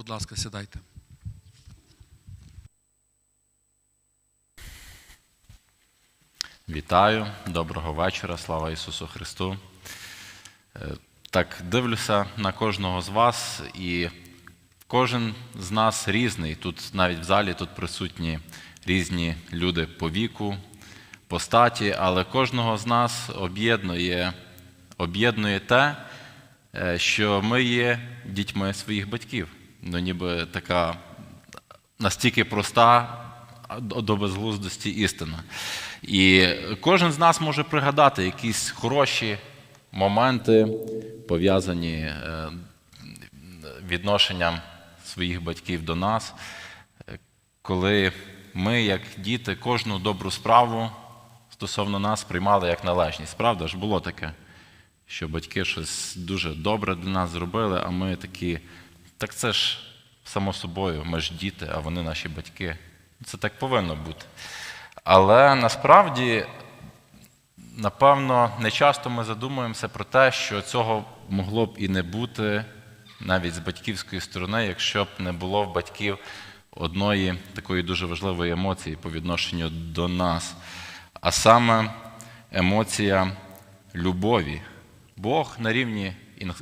Будь ласка, сідайте. Вітаю, доброго вечора, слава Ісусу Христу. Е, Так, дивлюся на кожного з вас, і кожен з нас різний. Тут навіть в залі тут присутні різні люди по віку, по статі, але кожного з нас об'єднує, об'єднує те, е, що ми є дітьми своїх батьків. Ну, ніби така настільки проста до безглуздості істина. І кожен з нас може пригадати якісь хороші моменти, пов'язані е, відношенням своїх батьків до нас, е, коли ми, як діти, кожну добру справу стосовно нас приймали як належність. Правда ж було таке, що батьки щось дуже добре для нас зробили, а ми такі, так це ж само собою, ми ж діти, а вони наші батьки. Це так повинно бути. Але насправді, напевно, не часто ми задумуємося про те, що цього могло б і не бути навіть з батьківської сторони, якщо б не було в батьків одної такої дуже важливої емоції по відношенню до нас, а саме емоція любові. Бог на рівні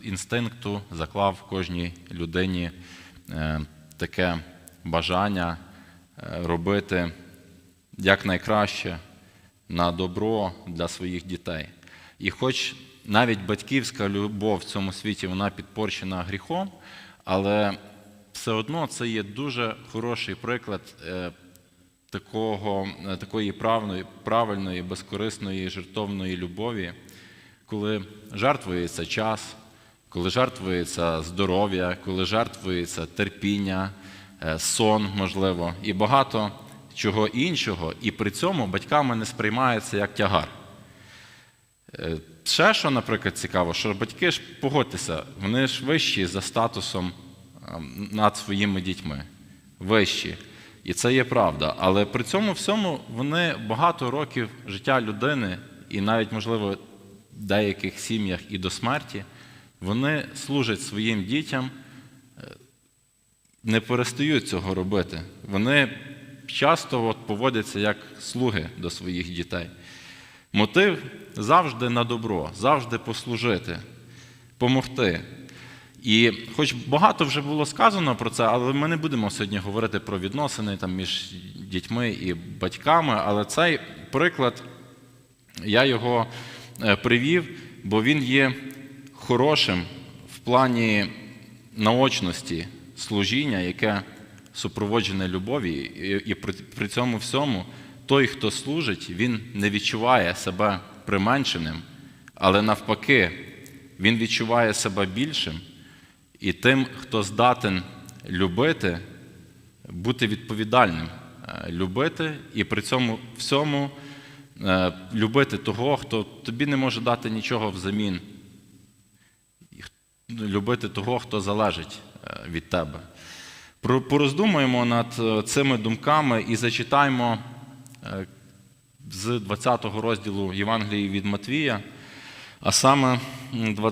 інстинкту заклав кожній людині е, таке бажання е, робити якнайкраще на добро для своїх дітей. І хоч навіть батьківська любов в цьому світі вона підпорчена гріхом, але все одно це є дуже хороший приклад е, такого, такої правної, правильної, безкорисної, жертовної любові, коли жертвується час, коли жертвується здоров'я, коли жертвується терпіння, е, сон, можливо, і багато чого іншого, і при цьому батьками не сприймається як тягар. Е, Ще що, наприклад, цікаво, що батьки ж погодьтеся, вони ж вищі за статусом ем, над своїми дітьми. Вищі. І це є правда. Але при цьому всьому вони багато років життя людини, і навіть, можливо, в деяких сім'ях і до смерті, вони служать своїм дітям, е, не перестають цього робити. Вони часто от поводяться як слуги до своїх дітей. Мотив завжди на добро, завжди послужити, помогти. І хоч багато вже було сказано про це, але ми не будемо сьогодні говорити про відносини там, між дітьми і батьками, але цей приклад я його е, привів, бо він є хорошим в плані наочності служіння, яке супроводжене любові, і, при цьому всьому той, хто служить, він не відчуває себе применшеним, але навпаки, він відчуває себе більшим, і тим, хто здатен любити, бути відповідальним, Е, любити і при цьому всьому е, любити того, хто тобі не може дати нічого взамін. Любити того, хто залежить е, від тебе. Пороздумуємо над е, цими думками і зачитаємо е, з 20 розділу Євангелії від Матвія, а саме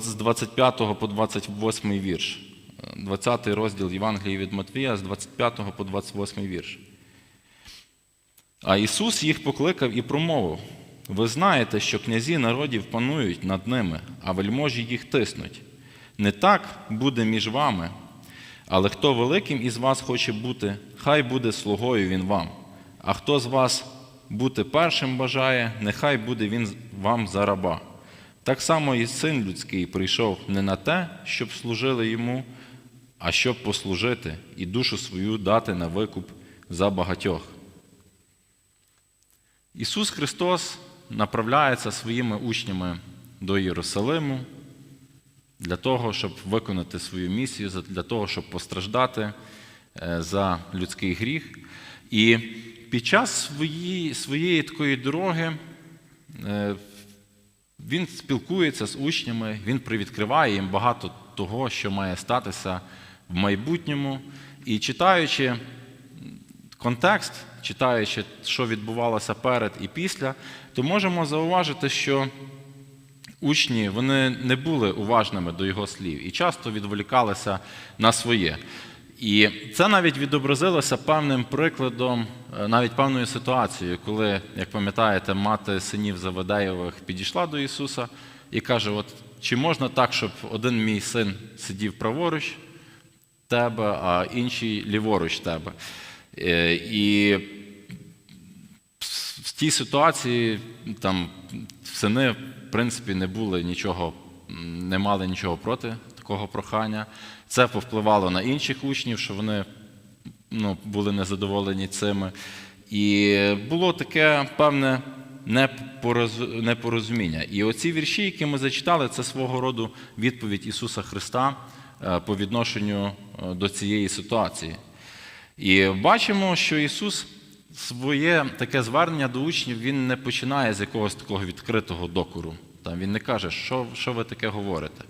з 25 по 28 вірш. Е, 20 розділ Євангелії від Матвія з 25 по 28 вірш. А Ісус їх покликав і промовив: Ви знаєте, що князі народів панують над ними, а вельможі їх тиснуть. Не так буде між вами, але хто великим із вас хоче бути, хай буде слугою він вам. А хто з вас бути першим бажає, нехай буде він вам за раба. Так само і син людський прийшов не на те, щоб служили йому, а щоб послужити і душу свою дати на викуп за багатьох. Ісус Христос направляється своїми учнями до Єрусалиму для того, щоб виконати свою місію, для того, щоб постраждати е, за людський гріх. І під час своєї, своєї такої дороги е, він спілкується з учнями, він привідкриває їм багато того, що має статися в майбутньому. І читаючи контекст, читаючи, що відбувалося перед і після, то можемо зауважити, що учні вони не були уважними до його слів і часто відволікалися на своє. І це навіть відобразилося певним прикладом, е, навіть певною ситуацією, коли, як пам'ятаєте, мати синів Заведеєвих підійшла до Ісуса і каже: От чи можна так, щоб один мій син сидів праворуч тебе, а інший ліворуч тебе? Е, І в тій ситуації там сини, в принципі, не були нічого, не мали нічого проти такого прохання. Це повпливало на інших учнів, що вони ну, були незадоволені цими. І було таке певне непорозуміння. І оці вірші, які ми зачитали, це свого роду відповідь Ісуса Христа е, по відношенню е, до цієї ситуації. І бачимо, що Ісус своє таке звернення до учнів він не починає з якогось такого відкритого докору. Там він не каже, що, що ви таке говорите.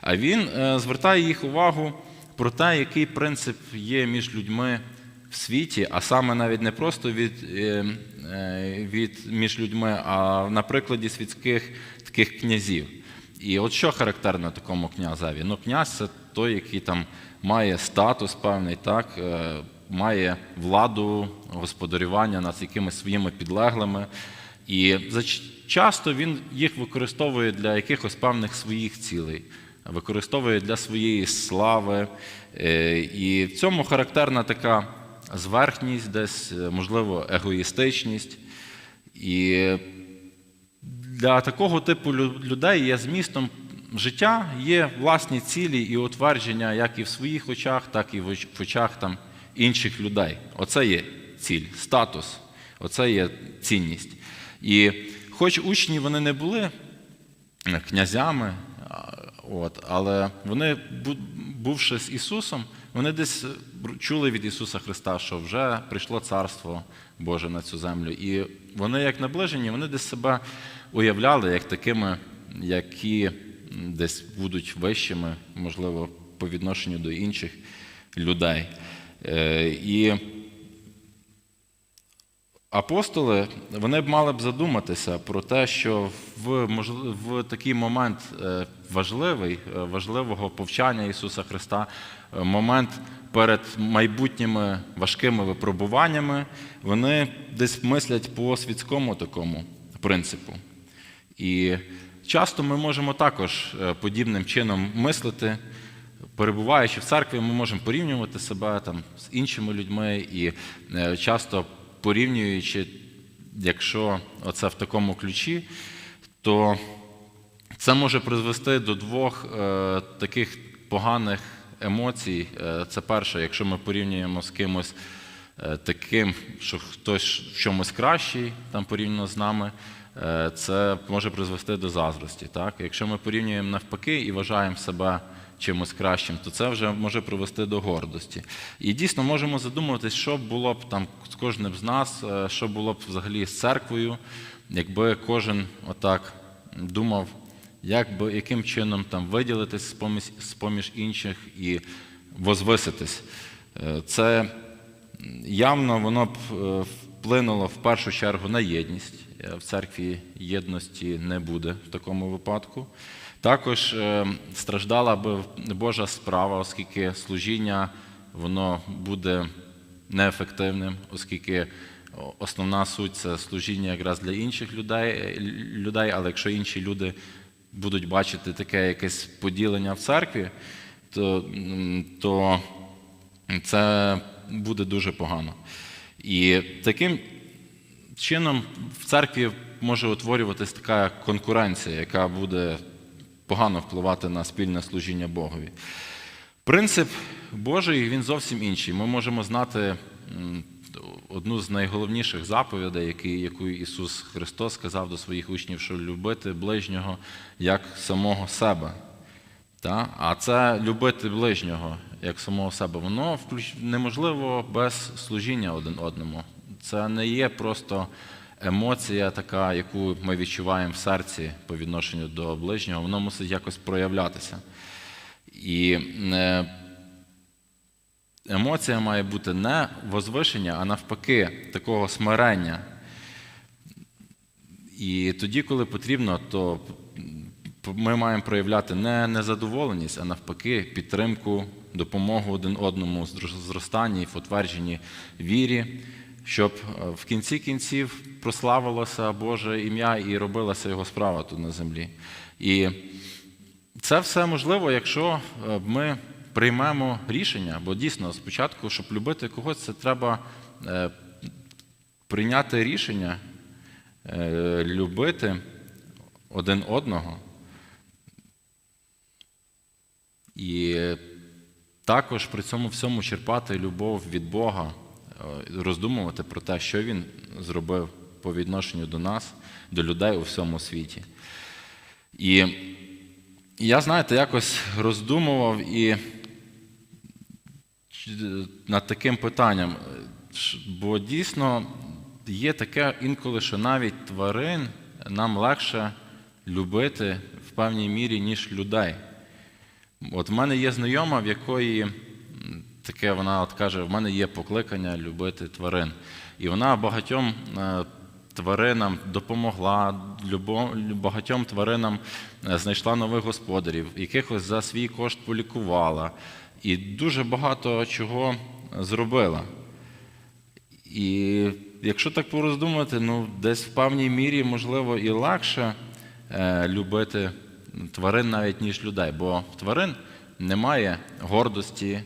А він е, звертає їх увагу про те, який принцип є між людьми в світі, а саме навіть не просто від, е, е, від між людьми, а на прикладі світських таких князів. І от що характерно такому князеві? Ну, князь це той, який там має статус певний, так, має владу, господарювання над якимись своїми підлеглими. І часто він їх використовує для якихось певних своїх цілей, використовує для своєї слави. Е, І в цьому характерна така зверхність, десь, е, можливо, егоїстичність. І для такого типу людей є змістом життя, є власні цілі і утвердження як і в своїх очах, так і в очах там, інших людей. Оце є ціль, статус, оце є цінність. І хоч учні вони не були е, князями, от, але вони, бувши з Ісусом, вони десь чули від Ісуса Христа, що вже прийшло Царство Боже на цю землю. І вони, як наближені, вони десь себе уявляли як такими, які десь будуть вищими, можливо, по відношенню до інших людей. Е, І Апостоли вони б мали б задуматися про те, що в, в такий момент е, важливий, е, важливого повчання Ісуса Христа, момент перед майбутніми важкими випробуваннями, вони десь мислять по світському такому принципу. І часто ми можемо також подібним чином мислити. Перебуваючи в церкві, ми можемо порівнювати себе там з іншими людьми і е, часто порівнюючи, якщо оце в такому ключі, то це може призвести до двох е, таких поганих емоцій. Е, це перше, якщо ми порівнюємо з кимось таким, що хтось в чомусь кращий, там порівняно з нами, це може призвести до заздрості. Так? Якщо ми порівнюємо навпаки і вважаємо себе чимось кращим, то це вже може привести до гордості. І дійсно можемо задумуватись, що було б там з кожним з нас, е, що було б взагалі з церквою, якби кожен отак думав, як би, яким чином там виділитись з-поміж, з-поміж інших і возвиситись. Е, Це явно воно б е, вплинуло в першу чергу на єдність. В церкві єдності не буде в такому випадку. Також е, страждала би Божа справа, оскільки служіння воно буде неефективним, оскільки основна суть це служіння якраз для інших людей, е, людей, але якщо інші люди будуть бачити таке якесь поділення в церкві, то, то це буде дуже погано. І таким чином в церкві може утворюватись така конкуренція, яка буде погано впливати на спільне служіння Богові. Принцип Божий він зовсім інший. Ми можемо знати одну з найголовніших заповідей, яку Ісус Христос сказав до своїх учнів, що любити ближнього як самого себе. А це любити ближнього як самого себе. Воно неможливо без служіння один одному. Це не є просто емоція, така, яку ми відчуваємо в серці по відношенню до ближнього, воно мусить якось проявлятися. І е, емоція має бути не возвишення, а навпаки, такого смирення. І тоді, коли потрібно, то ми маємо проявляти не незадоволеність, а навпаки, підтримку допомогу один одному зростанні, в утвердженні вірі, щоб е, в кінці кінців прославилося Боже ім'я і робилася його справа тут на землі. І це все можливо, якщо е, ми приймемо рішення, бо дійсно спочатку, щоб любити когось, це треба е, прийняти рішення, любити один одного. І також при цьому всьому черпати любов від Бога, роздумувати про те, що Він зробив по відношенню до нас, до людей у всьому світі. І я, знаєте, якось роздумував і над таким питанням, бо дійсно є таке інколи, що навіть тварин нам легше любити в певній мірі, ніж людей. От в мене є знайома, в якої таке вона от каже: в мене є покликання любити тварин. І вона багатьом е, тваринам допомогла, багатьом тваринам е, знайшла нових господарів, якихось за свій кошт полікувала. І дуже багато чого зробила. І якщо так пороздумати, ну десь в певній мірі, можливо, і легше е, любити тварин навіть ніж людей, бо в тварин немає гордості,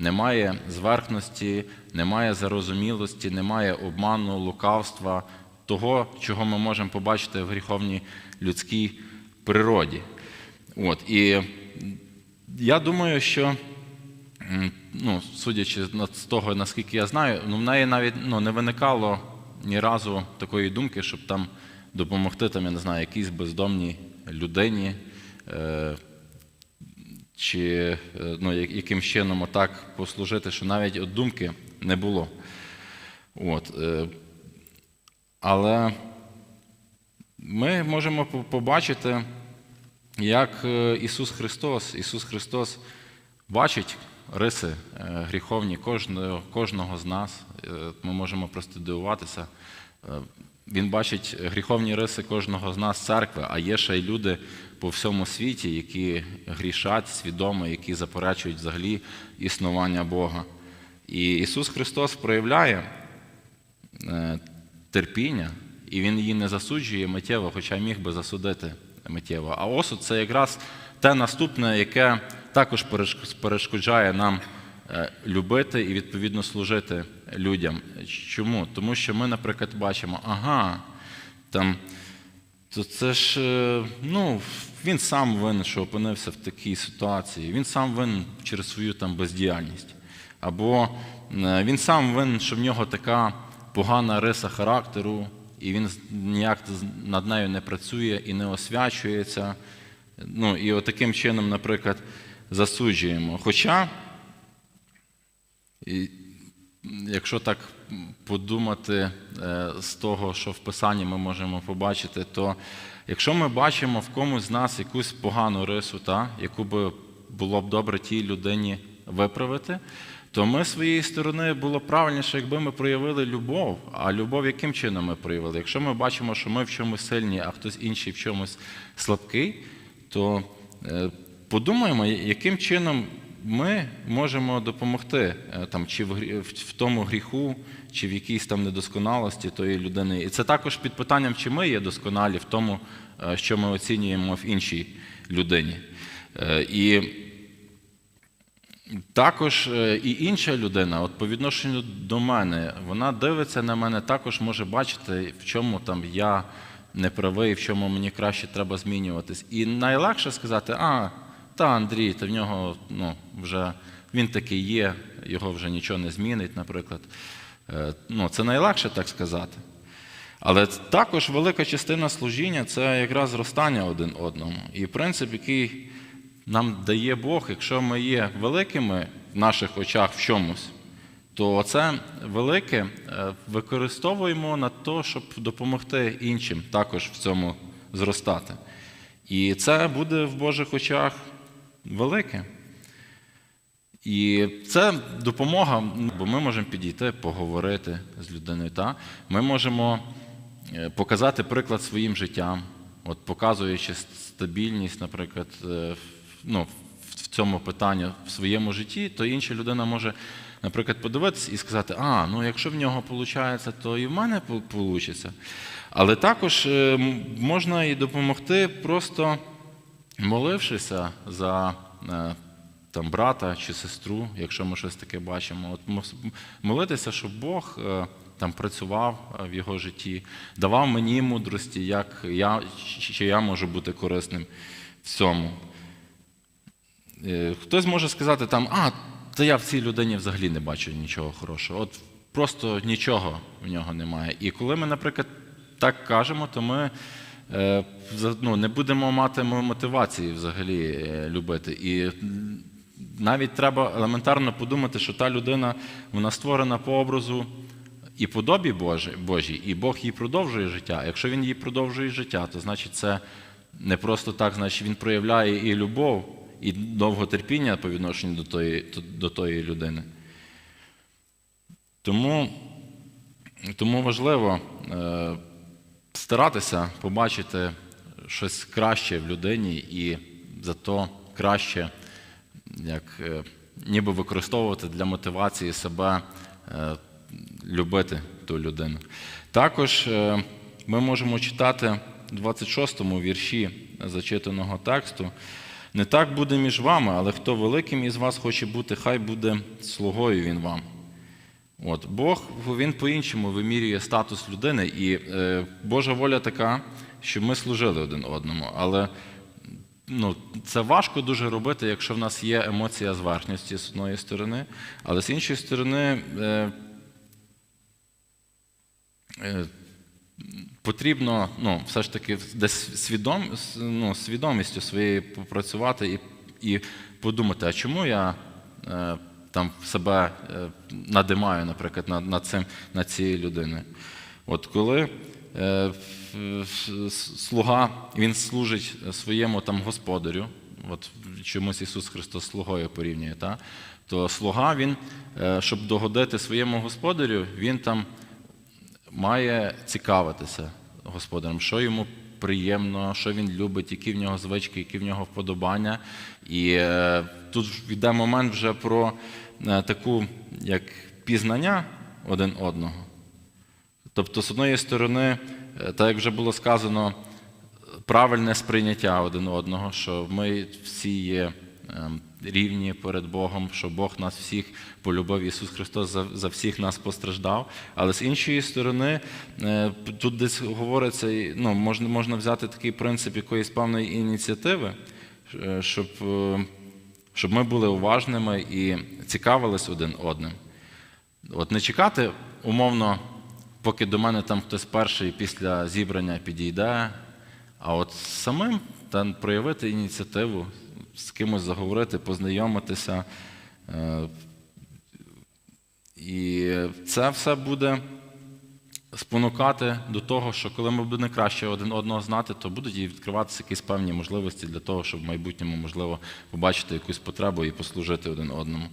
немає зверхності, немає зарозумілості, немає обману, лукавства, того, чого ми можемо побачити в гріховній людській природі. От, і я думаю, що ну, судячи з того, наскільки я знаю, ну, в неї навіть ну, не виникало ні разу такої думки, щоб там допомогти, там, я не знаю, якійсь бездомній людині, е, чи е, ну, яким чином отак послужити, що навіть от думки не було. От, е, але ми можемо побачити, як е, Ісус Христос, Ісус Христос бачить риси гріховні кожного, кожного з нас. Ми можемо просто дивуватися. Він бачить гріховні риси кожного з нас церкви, а є ще й люди по всьому світі, які грішать свідомо, які заперечують взагалі існування Бога. І Ісус Христос проявляє е, терпіння, і Він її не засуджує миттєво, хоча міг би засудити миттєво. А осуд це якраз те наступне, яке також перешкоджає нам е, любити і відповідно служити людям. Чому? Тому що ми, наприклад, бачимо, ага, там, то це ж, е, ну, він сам винен, що опинився в такій ситуації. Він сам винен через свою там бездіяльність. Або е, він сам винен, що в нього така погана риса характеру, і він ніяк над нею не працює і не освячується. Ну, і от таким чином, наприклад, засуджуємо. Хоча, якщо так подумати е, з того, що в Писанні ми можемо побачити, то якщо ми бачимо в комусь з нас якусь погану рису, та, яку би було б добре тій людині виправити, то ми з своєї сторони було правильніше, якби ми проявили любов. А любов яким чином ми проявили? Якщо ми бачимо, що ми в чомусь сильні, а хтось інший в чомусь слабкий, то е, подумаємо, яким чином ми можемо допомогти е, там, чи в, в, тому гріху, чи в якійсь там недосконалості тої людини. І це також під питанням, чи ми є досконалі в тому, е, що ми оцінюємо в іншій людині. Е, І також і інша людина, от по відношенню до мене, вона дивиться на мене, також може бачити, в чому там я не правий, в чому мені краще треба змінюватись. І найлегше сказати, а, та Андрій, та в нього ну, вже він такий є, його вже нічого не змінить, наприклад. Е, Ну, це найлегше так сказати. Але також велика частина служіння це якраз зростання один одному. І принцип, який нам дає Бог, якщо ми є великими в наших очах в чомусь, то це велике е, використовуємо на те, щоб допомогти іншим також в цьому зростати. І це буде в Божих очах велике. І це допомога, бо ми можемо підійти, поговорити з людиною. Та? Ми можемо е, показати приклад своїм життям, от показуючи стабільність, наприклад, е, ну, в цьому питанні в своєму житті, то інша людина може, наприклад, подивитися і сказати, а, ну якщо в нього виходить, то і в мене вийде. Але також е, можна і допомогти просто молившися за е, там, брата чи сестру, якщо ми щось таке бачимо. От молитися, щоб Бог е, там працював е, в його житті, давав мені мудрості, як я, чи я можу бути корисним в цьому. Хтось може сказати там, а, та я в цій людині взагалі не бачу нічого хорошого. От просто нічого в нього немає. І коли ми, наприклад, так кажемо, то ми ну, не будемо мати мотивації взагалі е, любити. І навіть треба елементарно подумати, що та людина вона створена по образу і подобі Божій, і Бог їй продовжує життя. Якщо він їй продовжує життя, то значить це не просто так, значить він проявляє і любов, і довготерпіння по відношенню до тої, до тої людини. Тому, тому важливо е, старатися побачити щось краще в людині і зато краще як, е, ніби використовувати для мотивації себе е, любити ту людину. Також е, ми можемо читати в 26-му вірші зачитаного тексту. Не так буде між вами, але хто великим із вас хоче бути, хай буде слугою він вам. От, Бог він по-іншому вимірює статус людини, і е, Божа воля така, щоб ми служили один одному. Але ну, це важко дуже робити, якщо в нас є емоція зверхності з одної сторони, але з іншої сторони. Е, е, Потрібно ну, все ж таки десь свідом, ну, свідомістю своєю попрацювати і, і подумати, а чому я е, там себе е, надимаю, наприклад, над, над, цим, над цією людиною. От коли е, слуга він служить своєму там господарю, от чомусь Ісус Христос слугою порівнює, та? то слуга, він, е, щоб догодити своєму господарю, він там має цікавитися господарем, що йому приємно, що він любить, які в нього звички, які в нього вподобання. І е, тут йде момент вже про таку як пізнання один одного. Тобто, з одної сторони, е, так як вже було сказано, правильне сприйняття один одного, що ми всі є ем, рівні перед Богом, що Бог нас всіх полюбив, Ісус Христос за, всіх нас постраждав. Але з іншої сторони, е, тут десь говориться, ну, можна, можна взяти такий принцип якоїсь певної ініціативи, е, щоб, е, щоб ми були уважними і цікавились один одним. От не чекати умовно, поки до мене там хтось перший після зібрання підійде, а от самим та проявити ініціативу, з кимось заговорити, познайомитися. Е, І це все буде спонукати до того, що коли ми будемо краще один одного знати, то будуть і відкриватися якісь певні можливості для того, щоб в майбутньому можливо побачити якусь потребу і послужити один одному.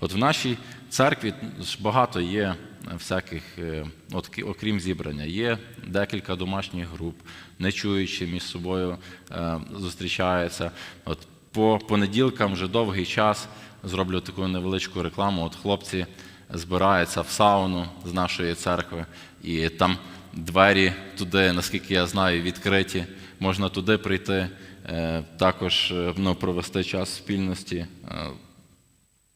От в нашій церкві багато є всяких, е, от, окрім зібрання, є декілька домашніх груп, не чуючи між собою е, зустрічаються. От по понеділкам вже довгий час зроблю таку невеличку рекламу. От хлопці збираються в сауну з нашої церкви, і там двері туди, наскільки я знаю, відкриті. Можна туди прийти, е, також е, ну, провести час в спільності, е,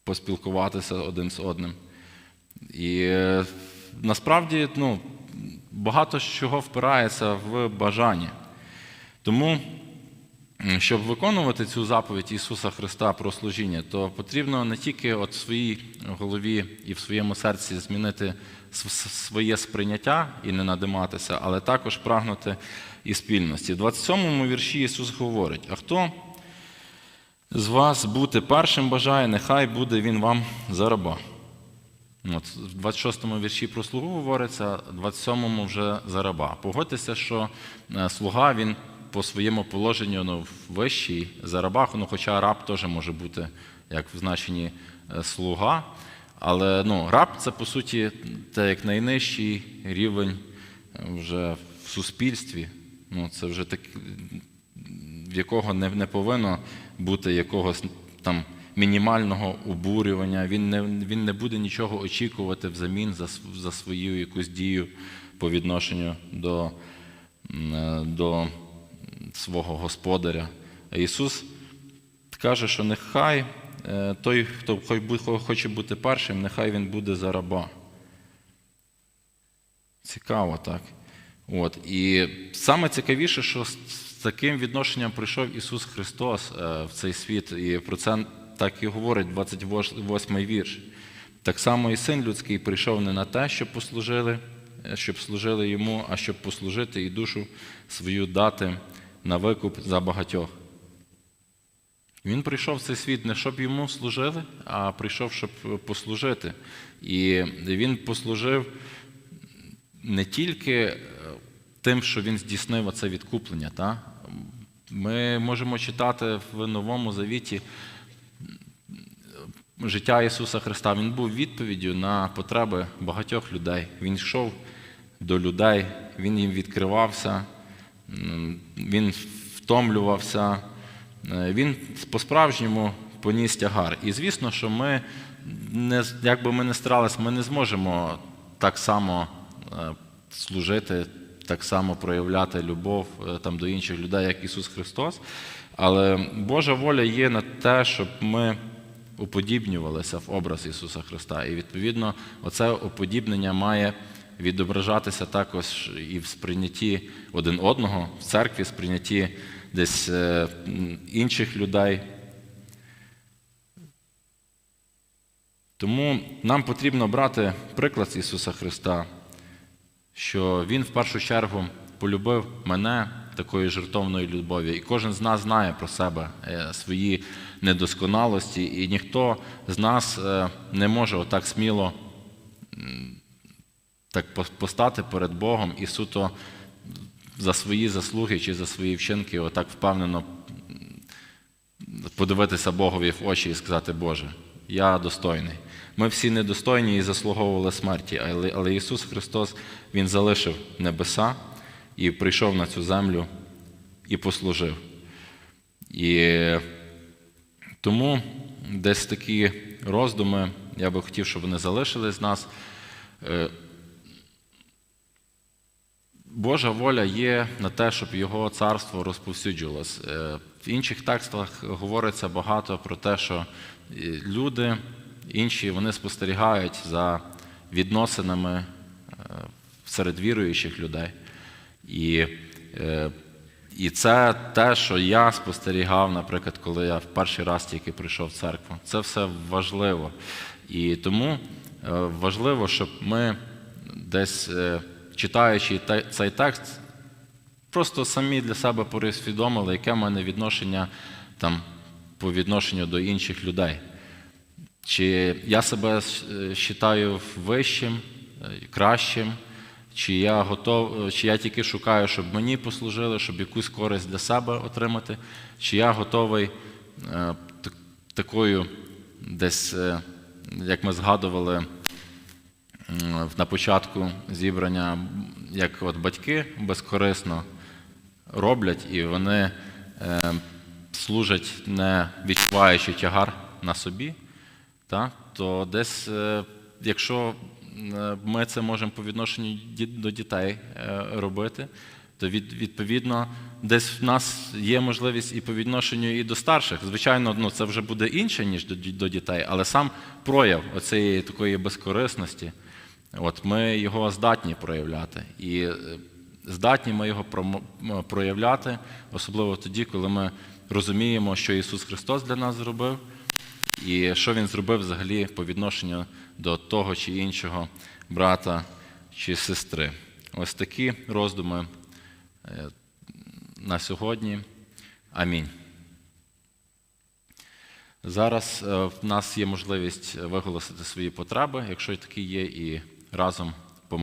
поспілкуватися один з одним. І насправді ну, багато чого впирається в бажання. Тому Щоб виконувати цю заповідь Ісуса Христа про служіння, то потрібно не тільки от в своїй голові і в своєму серці змінити своє сприйняття і не надиматися, але також прагнути і спільності. В 27-му вірші Ісус говорить: а хто з вас бути першим бажає, нехай буде він вам за раба. От, в 26-му вірші про слугу говориться, в 27-му вже за раба. Погодьтеся, що е, слуга він по своєму положенню ну, вищий за раба, ну, хоча раб теж може бути як в значенні е, слуга. Але ну, раб це по суті те як найнижчий рівень е, вже в суспільстві. Ну, це вже так, в якого не, не повинно бути якогось там мінімального обурювання, він не, він не буде нічого очікувати взамін за, за свою якусь дію по відношенню до, е, до свого господаря. Ісус каже, що нехай е, той, хто хоче бути першим, нехай він буде за раба. Цікаво, так. От. І саме цікавіше, що з таким відношенням прийшов Ісус Христос е, в цей світ, і про це так і говорить 28 вірш. Так само і син людський прийшов не на те, щоб послужили, е, щоб служили йому, а щоб послужити і душу свою дати на викуп за багатьох. Він прийшов в цей світ не щоб йому служили, а прийшов, щоб послужити. І він послужив не тільки е, тим, що він здійснив оце відкуплення. Та? Ми можемо читати в Новому Завіті життя Ісуса Христа. Він був відповіддю на потреби багатьох людей. Він йшов до людей, він їм відкривався, він втомлювався, е, він по-справжньому поніс тягар. І звісно, що ми, не, як би ми не старались, ми не зможемо так само е, служити, так само проявляти любов е, там, до інших людей, як Ісус Христос. Але Божа воля є на те, щоб ми уподібнювалися в образ Ісуса Христа. І відповідно, оце уподібнення має відображатися також і в сприйнятті один одного, в церкві, в сприйнятті десь е, інших людей. Тому нам потрібно брати приклад Ісуса Христа, що Він в першу чергу полюбив мене такою жертовною любов'ю. І кожен з нас знає про себе е, свої недосконалості, і ніхто з нас е, не може отак сміло так постати перед Богом і суто за свої заслуги чи за свої вчинки отак впевнено подивитися Богові в очі і сказати, Боже, я достойний. Ми всі недостойні і заслуговували смерті, але, але Ісус Христос Він залишив небеса і прийшов на цю землю і послужив. І тому десь такі роздуми, я би хотів, щоб вони залишились з нас. Божа воля є на те, щоб його царство розповсюджувалось. Е, В інших текстах говориться багато про те, що е, люди інші вони спостерігають за відносинами е, серед віруючих людей. І, і це те, що я спостерігав, наприклад, коли я в перший раз тільки прийшов в церкву. Це все важливо. І тому важливо, щоб ми десь читаючи цей текст, просто самі для себе пересвідомили, яке в мене відношення там, по відношенню до інших людей. Чи я себе вважаю вищим, е, кращим, чи я готов, чи я тільки шукаю, щоб мені послужили, щоб якусь користь для себе отримати, чи я готовий е, такою десь, е, як ми згадували на початку зібрання, як от батьки безкорисно роблять, і вони е, служать, не відчуваючи тягар на собі, та, то десь, е, якщо е, ми це можемо по відношенню до дітей робити, то від, відповідно десь в нас є можливість і по відношенню і до старших. Звичайно, ну, це вже буде інше, ніж до, до дітей, але сам прояв оцієї такої безкорисності, от ми його здатні проявляти. І е, здатні ми його проявляти, особливо тоді, коли ми розуміємо, що Ісус Христос для нас зробив, і що Він зробив взагалі по відношенню до того чи іншого брата чи сестри. Ось такі роздуми е, на сьогодні. Амінь. Зараз е, в нас є можливість виголосити свої потреби, якщо такі є, і разом